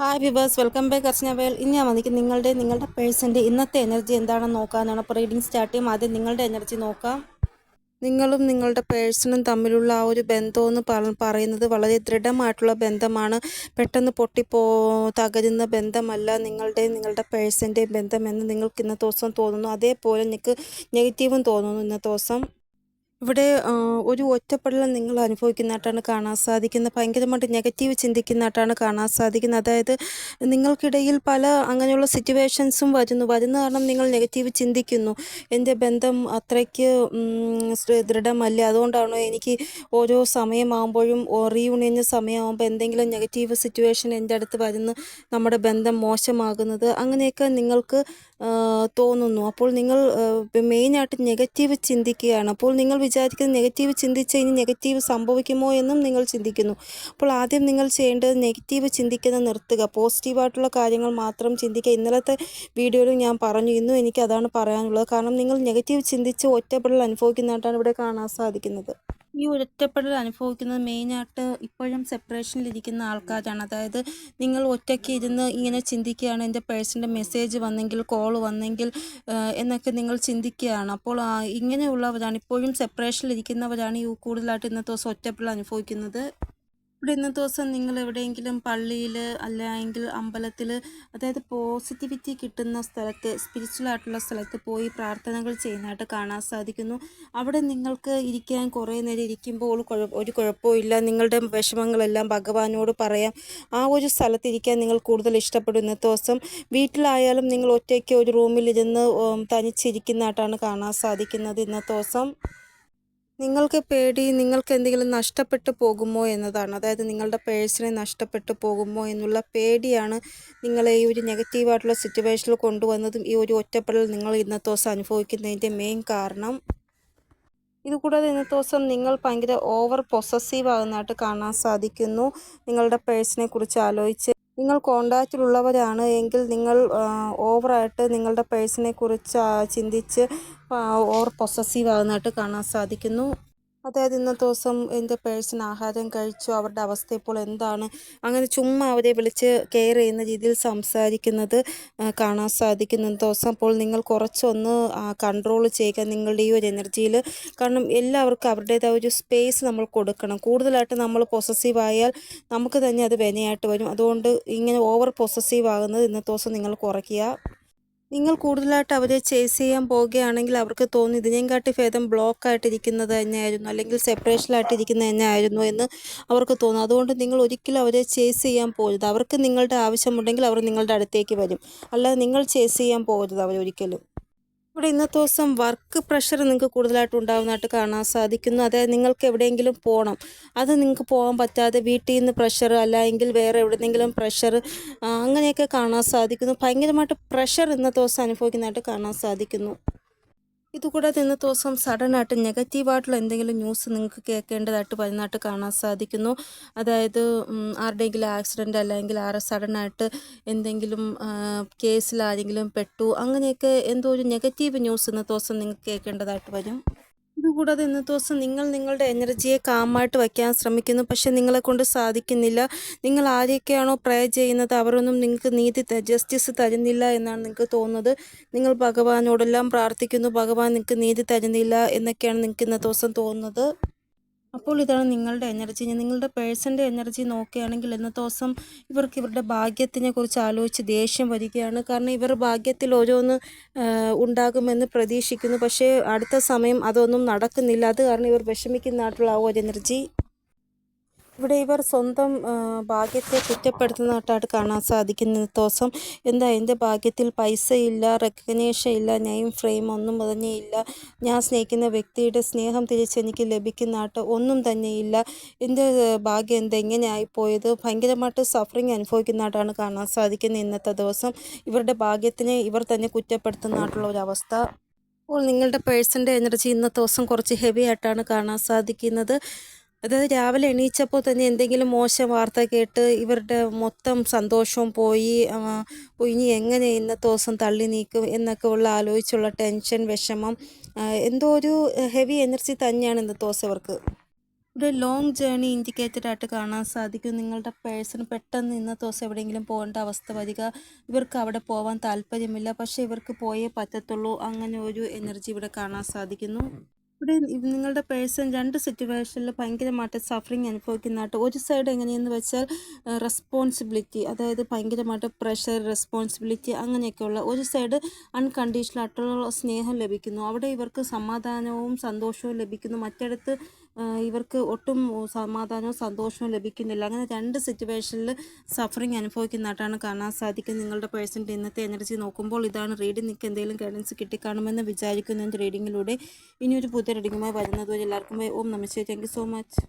Hi viewers welcome back Archana Vel ഇനി ഞാൻ വന്നിട്ട് നിങ്ങളുടെ നിങ്ങളുടെ പേഴ്സന്റെ ഇന്നത്തെ എനർജി എന്താണെന്ന് നോക്കാനാണ്. അപ്പോൾ റീഡിംഗ് സ്റ്റാർട്ട് ചെയ്യും. ആദ്യം നിങ്ങളുടെ എനർജി നോക്കാം. നിങ്ങളും നിങ്ങളുടെ പേഴ്സണും തമ്മിലുള്ള ആ ഒരു ബന്ധമെന്ന് പറ പറയുന്നത് വളരെ ദൃഢമായിട്ടുള്ള ബന്ധമാണ്. പെട്ടെന്ന് പൊട്ടിപ്പോ തകരുന്ന ബന്ധമല്ല നിങ്ങളുടെ നിങ്ങളുടെ പേഴ്സന്റെ ബന്ധമെന്ന് നിങ്ങൾക്ക് ഇന്നത്തെ ദിവസം തോന്നുന്നു. അതേപോലെ നിങ്ങൾക്ക് നെഗറ്റീവും തോന്നുന്നു ഇന്നത്തെ ദിവസം. ഇവിടെ ഒരു ഒറ്റപ്പെടലം നിങ്ങൾ അനുഭവിക്കുന്നതായിട്ടാണ് കാണാൻ സാധിക്കുന്നത്. ഭയങ്കരമായിട്ട് നെഗറ്റീവ് ചിന്തിക്കുന്നതായിട്ടാണ് കാണാൻ സാധിക്കുന്നത്. അതായത് നിങ്ങൾക്കിടയിൽ പല അങ്ങനെയുള്ള സിറ്റുവേഷൻസും വരുന്നു. വരുന്ന കാരണം നിങ്ങൾ നെഗറ്റീവ് ചിന്തിക്കുന്നു. എന്റെ ബന്ധം അത്രയ്ക്ക് ദൃഢമല്ല. അതുകൊണ്ടാണോ എനിക്ക് ഓരോ സമയമാകുമ്പോഴും റീയൂണിയന്റെ സമയമാകുമ്പോൾ എന്തെങ്കിലും നെഗറ്റീവ് സിറ്റുവേഷൻ എന്റെ അടുത്ത് വരുന്നു. നമ്മുടെ ബന്ധം മോശമാകുന്നത് അങ്ങനെയൊക്കെ നിങ്ങൾക്ക് തോന്നുന്നു. അപ്പോൾ നിങ്ങൾ മെയിനായിട്ട് നെഗറ്റീവ് ചിന്തിക്കുകയാണ്. അപ്പോൾ നിങ്ങൾ വിചാരിക്കുന്നത് നെഗറ്റീവ് ചിന്തിച്ച് ഇനി നെഗറ്റീവ് സംഭവിക്കുമോ എന്നും നിങ്ങൾ ചിന്തിക്കുന്നു. അപ്പോൾ ആദ്യം നിങ്ങൾ ചെയ്യേണ്ടത് നെഗറ്റീവ് ചിന്തിക്കുന്നത് നിർത്തുക. പോസിറ്റീവായിട്ടുള്ള കാര്യങ്ങൾ മാത്രം ചിന്തിക്കുക. ഇന്നലത്തെ വീഡിയോയിലും ഞാൻ പറഞ്ഞു. ഇന്നും എനിക്ക് അതാണ് പറയാനുള്ളത്. കാരണം നിങ്ങൾ നെഗറ്റീവ് ചിന്തിച്ച് ഒറ്റപ്പെടൽ അനുഭവിക്കുന്നതായിട്ടാണ് ഇവിടെ കാണാൻ സാധിക്കുന്നത്. ഈ ഒറ്റപ്പെടൽ അനുഭവിക്കുന്നത് മെയിനായിട്ട് ഇപ്പോഴും സെപ്പറേഷനിലിരിക്കുന്ന ആൾക്കാരാണ്. അതായത് നിങ്ങൾ ഒറ്റയ്ക്ക് ഇരുന്ന് ഇങ്ങനെ ചിന്തിക്കുകയാണ് എന്റെ പേഴ്സന്റെ മെസ്സേജ് വന്നെങ്കിൽ കോൾ വന്നെങ്കിൽ എന്നൊക്കെ നിങ്ങൾ ചിന്തിക്കുകയാണ്. അപ്പോൾ ഇങ്ങനെയുള്ളവരാണ് ഇപ്പോഴും സെപ്പറേഷനിലിരിക്കുന്നവരാണ് ഈ കൂടുതലായിട്ട് ഇന്നത്തെ ദിവസം ഒറ്റപ്പെടൽ അനുഭവിക്കുന്നത്. ഇവിടെ ഇന്നത്തെ ദിവസം നിങ്ങൾ എവിടെയെങ്കിലും പള്ളിയിൽ അല്ലെങ്കിൽ അമ്പലത്തിൽ അതായത് പോസിറ്റിവിറ്റി കിട്ടുന്ന സ്ഥലത്ത് സ്പിരിച്വൽ ആയിട്ടുള്ള സ്ഥലത്ത് പോയി പ്രാർത്ഥനകൾ ചെയ്യുന്നതായിട്ട് കാണാൻ സാധിക്കുന്നു. അവിടെ നിങ്ങൾക്ക് ഇരിക്കാൻ കുറേ നേരം ഇരിക്കുമ്പോൾ ഒരു കുഴപ്പമില്ല നിങ്ങളുടെ വിഷമങ്ങളെല്ലാം ഭഗവാനോട് പറയാം. ആ ഒരു സ്ഥലത്തിരിക്കാൻ നിങ്ങൾ കൂടുതൽ ഇഷ്ടപ്പെടും ഇന്നത്തെ ദിവസം. വീട്ടിലായാലും നിങ്ങൾ ഒറ്റയ്ക്ക് ഒരു റൂമിലിരുന്ന് തനിച്ചിരിക്കുന്നതായിട്ടാണ് കാണാൻ സാധിക്കുന്നത് ഇന്നത്തെ ദിവസം. നിങ്ങൾക്ക് പേടി നിങ്ങൾക്ക് എന്തെങ്കിലും നഷ്ടപ്പെട്ടു പോകുമോ എന്നതാണ്. അതായത് നിങ്ങളുടെ പേഴ്സണെ നഷ്ടപ്പെട്ടു പോകുമോ എന്നുള്ള പേടിയാണ് നിങ്ങളെ ഈ ഒരു നെഗറ്റീവായിട്ടുള്ള സിറ്റുവേഷനിൽ കൊണ്ടുവന്നതും ഈ ഒരു ഒറ്റപ്പെടൽ നിങ്ങൾ ഇന്നത്തെ ദിവസം അനുഭവിക്കുന്നതിന്റെ മെയിൻ കാരണം. ഇതുകൂടാതെ ഇന്നത്തെ ദിവസം നിങ്ങൾ ഭയങ്കര ഓവർ പൊസസീവ് ആകുന്നതായിട്ട് കാണാൻ സാധിക്കുന്നു. നിങ്ങളുടെ പേഴ്സിനെ കുറിച്ച് ആലോചിച്ച് നിങ്ങൾ കോണ്ടാക്റ്റിലുള്ളവരാണ് എങ്കിൽ നിങ്ങൾ ഓവറായിട്ട് നിങ്ങളുടെ പേഴ്സിനെ കുറിച്ച് ചിന്തിച്ച് ഓവർ പൊസസീവ് ആകുന്നതായിട്ട് കാണാൻ സാധിക്കുന്നു. അതായത് ഇന്നത്തെ ദിവസം എന്റെ പേഴ്സൺ ആഹാരം കഴിച്ചു അവരുടെ അവസ്ഥ ഇപ്പോൾ എന്താണ്? അങ്ങനെ ചുമ്മാ അവരെ വിളിച്ച് കെയർ ചെയ്യുന്ന രീതിയിൽ സംസാരിക്കുന്നത് കാണാൻ സാധിക്കുന്ന. ദിവസം അപ്പോൾ നിങ്ങൾ കുറച്ചൊന്ന് കൺട്രോൾ ചെയ്യുക നിങ്ങളുടെ ഈ ഒരു എനർജിയിൽ. കാരണം എല്ലാവർക്കും അവരുടേതായ ഒരു സ്പേസ് നമ്മൾ കൊടുക്കണം. കൂടുതലായിട്ട് നമ്മൾ പൊസസീവ് ആയാൽ നമുക്ക് തന്നെ അത് വിനയായിട്ട് വരും. അതുകൊണ്ട് ഇങ്ങനെ ഓവർ പൊസസീവ് ആകുന്നത് ഇന്നത്തെ ദിവസം നിങ്ങൾ കുറയ്ക്കുക. നിങ്ങൾ കൂടുതലായിട്ട് അവരെ ചേസ് ചെയ്യാൻ പോവുകയാണെങ്കിൽ അവർക്ക് തോന്നി ഇതിനെയും ഭേദം ബ്ലോക്ക് ആയിട്ടിരിക്കുന്നത് തന്നെയായിരുന്നു അല്ലെങ്കിൽ സെപ്പറേഷനിലായിട്ടിരിക്കുന്നത് തന്നെയായിരുന്നു എന്ന് അവർക്ക് തോന്നും. അതുകൊണ്ട് നിങ്ങൾ ഒരിക്കലും അവരെ ചേസ് ചെയ്യാൻ പോകരുത്. അവർക്ക് നിങ്ങളുടെ ആവശ്യമുണ്ടെങ്കിൽ അവർ നിങ്ങളുടെ അടുത്തേക്ക് വരും. അല്ലാതെ നിങ്ങൾ ചേസ് ചെയ്യാൻ പോകരുത് അവരൊരിക്കലും. ഇവിടെ ഇന്നത്തെ ദിവസം വർക്ക് പ്രഷർ നിങ്ങൾക്ക് കൂടുതലായിട്ട് ഉണ്ടാകുന്നതായിട്ട് കാണാൻ സാധിക്കുന്നു. അതായത് നിങ്ങൾക്ക് എവിടെയെങ്കിലും പോകണം അത് നിങ്ങൾക്ക് പോകാൻ പറ്റാതെ വീട്ടിൽ നിന്ന് പ്രഷർ അല്ലെങ്കിൽ വേറെ എവിടെന്നെങ്കിലും പ്രഷർ അങ്ങനെയൊക്കെ കാണാൻ സാധിക്കുന്നു. ഭയങ്കരമായിട്ട് പ്രഷർ ഇന്നത്തെ ദിവസം അനുഭവിക്കുന്നതായിട്ട് കാണാൻ സാധിക്കുന്നു. ഇതുകൂടാതെ ഇന്നത്തെ ദിവസം സഡനായിട്ട് നെഗറ്റീവായിട്ടുള്ള എന്തെങ്കിലും ന്യൂസ് നിങ്ങൾക്ക് കേൾക്കേണ്ടതായിട്ട് വരുന്നതായിട്ട് കാണാൻ സാധിക്കുന്നു. അതായത് ആരുടെയെങ്കിലും ആക്സിഡന്റ് അല്ലെങ്കിൽ ആരെ സഡനായിട്ട് എന്തെങ്കിലും കേസിൽ ആരെങ്കിലും പെട്ടു അങ്ങനെയൊക്കെ എന്തോ ഒരു നെഗറ്റീവ് ന്യൂസ് ഇന്നത്തെ ദിവസം നിങ്ങൾക്ക് കേൾക്കേണ്ടതായിട്ട് വരും. ഇതുകൂടാതെ ഇന്നത്തെ ദിവസം നിങ്ങൾ നിങ്ങളുടെ എനർജിയെ കാമായിട്ട് വയ്ക്കാൻ ശ്രമിക്കുന്നു. പക്ഷേ നിങ്ങളെ കൊണ്ട് സാധിക്കുന്നില്ല. നിങ്ങൾ ആരെയൊക്കെയാണോ പ്രേ ചെയ്യുന്നത് അവരൊന്നും നിങ്ങൾക്ക് നീതി ജസ്റ്റിസ് തരുന്നില്ല എന്നാണ് നിങ്ങൾക്ക് തോന്നുന്നത്. നിങ്ങൾ ഭഗവാനോടെല്ലാം പ്രാർത്ഥിക്കുന്നു. ഭഗവാൻ നിങ്ങൾക്ക് നീതി തരുന്നില്ല എന്നൊക്കെയാണ് നിങ്ങൾക്ക് ഇന്നത്തെ ദിവസം തോന്നുന്നത്. അപ്പോൾ ഇതാണ് നിങ്ങളുടെ എനർജി. നിങ്ങളുടെ പേഴ്സന്റെ എനർജി നോക്കുകയാണെങ്കിൽ ഇന്നത്തെ ദിവസം ഇവർക്ക് ഇവരുടെ ഭാഗ്യത്തിനെ കുറിച്ച് ആലോചിച്ച് ദേഷ്യം വരികയാണ്. കാരണം ഇവർ ഭാഗ്യത്തിൽ ഓരോന്ന് ഉണ്ടാകുമെന്ന് പ്രതീക്ഷിക്കുന്നു. പക്ഷേ അടുത്ത സമയം അതൊന്നും നടക്കുന്നില്ല. അത് കാരണം ഇവർ വിഷമിക്കുന്നതായിട്ടുള്ള ആ ഒരു എനർജി ഇവിടെ ഇവർ സ്വന്തം ഭാഗ്യത്തെ കുറ്റപ്പെടുത്തുന്നതായിട്ടാണ് കാണാൻ സാധിക്കുന്നത് ദിവസം. എന്താ എന്റെ ഭാഗ്യത്തിൽ പൈസ ഇല്ല റെക്കഗ്നേഷൻ ഇല്ല നെയിം ഫ്രെയിം ഒന്നും തന്നെ ഇല്ല ഞാൻ സ്നേഹിക്കുന്ന വ്യക്തിയുടെ സ്നേഹം തിരിച്ചെനിക്ക് ലഭിക്കുന്നതായിട്ട് ഒന്നും തന്നെ ഇല്ല എന്റെ ഭാഗ്യം എന്താ എങ്ങനെ ആയിപ്പോയത് ഭയങ്കരമായിട്ട് സഫറിങ് അനുഭവിക്കുന്നതായിട്ടാണ് കാണാൻ സാധിക്കുന്നത് ഇന്നത്തെ ദിവസം. ഇവരുടെ ഭാഗ്യത്തിനെ ഇവർ തന്നെ കുറ്റപ്പെടുത്തുന്നതായിട്ടുള്ള അവസ്ഥ. അപ്പോൾ നിങ്ങളുടെ പേഴ്സന്റെ എനർജി ഇന്നത്തെ ദിവസം കുറച്ച് ഹെവി ആയിട്ടാണ് കാണാൻ സാധിക്കുന്നത്. അതായത് രാവിലെ എണീച്ചപ്പോൾ തന്നെ എന്തെങ്കിലും മോശം വാർത്ത കേട്ട് ഇവരുടെ മൊത്തം സന്തോഷവും പോയി ഇനി എങ്ങനെ ഇന്നത്തെ ദിവസം തള്ളി നീക്കും എന്നൊക്കെ ഉള്ള ആലോചിച്ചുള്ള ടെൻഷൻ വിഷമം എന്തോ ഒരു ഹെവി എനർജി തന്നെയാണ് ഇന്നത്തെ ദിവസം ഇവർക്ക്. ഇവിടെ ലോങ് ജേർണി ഇൻഡിക്കേറ്റഡ് ആയിട്ട് കാണാൻ സാധിക്കും. നിങ്ങളുടെ പേഴ്സൺ പെട്ടെന്ന് ഇന്നത്തെ ദിവസം എവിടെയെങ്കിലും പോകേണ്ട അവസ്ഥ വരിക. ഇവർക്ക് അവിടെ പോകാൻ താല്പര്യമില്ല. പക്ഷേ ഇവർക്ക് പോയേ പറ്റത്തുള്ളൂ. അങ്ങനെ ഒരു എനർജി ഇവിടെ കാണാൻ സാധിക്കുന്നു. ഇവിടെ നിങ്ങളുടെ പേഴ്സൺ രണ്ട് സിറ്റുവേഷനിൽ ഭയങ്കരമായിട്ട് സഫറിങ് അനുഭവിക്കുന്നതായിട്ട് ഒരു സൈഡ് എങ്ങനെയെന്ന് വെച്ചാൽ റെസ്പോൺസിബിലിറ്റി അതായത് ഭയങ്കരമായിട്ട് പ്രഷർ റെസ്പോൺസിബിലിറ്റി അങ്ങനെയൊക്കെയുള്ള ഒരു സൈഡ് അൺകണ്ടീഷണൽ ആയിട്ടുള്ള സ്നേഹം ലഭിക്കുന്നു. അവിടെ ഇവർക്ക് സമാധാനവും സന്തോഷവും ലഭിക്കുന്നു. മറ്റിടത്ത് ഇവർക്ക് ഒട്ടും സമാധാനവും സന്തോഷവും ലഭിക്കുന്നില്ല. അങ്ങനെ രണ്ട് സിറ്റുവേഷനിൽ സഫറിങ് അനുഭവിക്കുന്നതായിട്ടാണ് കാണാൻ സാധിക്കുന്നത്. നിങ്ങളുടെ പേഴ്സന്റെ ഇന്നത്തെ എനർജി നോക്കുമ്പോൾ ഇതാണ് റീഡിംഗ് നിങ്ങൾക്ക് എന്തെങ്കിലും ഗൈഡൻസ് കിട്ടിക്കാണുമെന്ന് വിചാരിക്കുന്നു എന്റെ റീഡിങ്ങിലൂടെ. ഇനിയൊരു പുതിയ റീഡിങ്ങുമായി വരുന്നതുവരെ എല്ലാവർക്കും ഓം നമസ്തേ താങ്ക് സോ മച്ച്.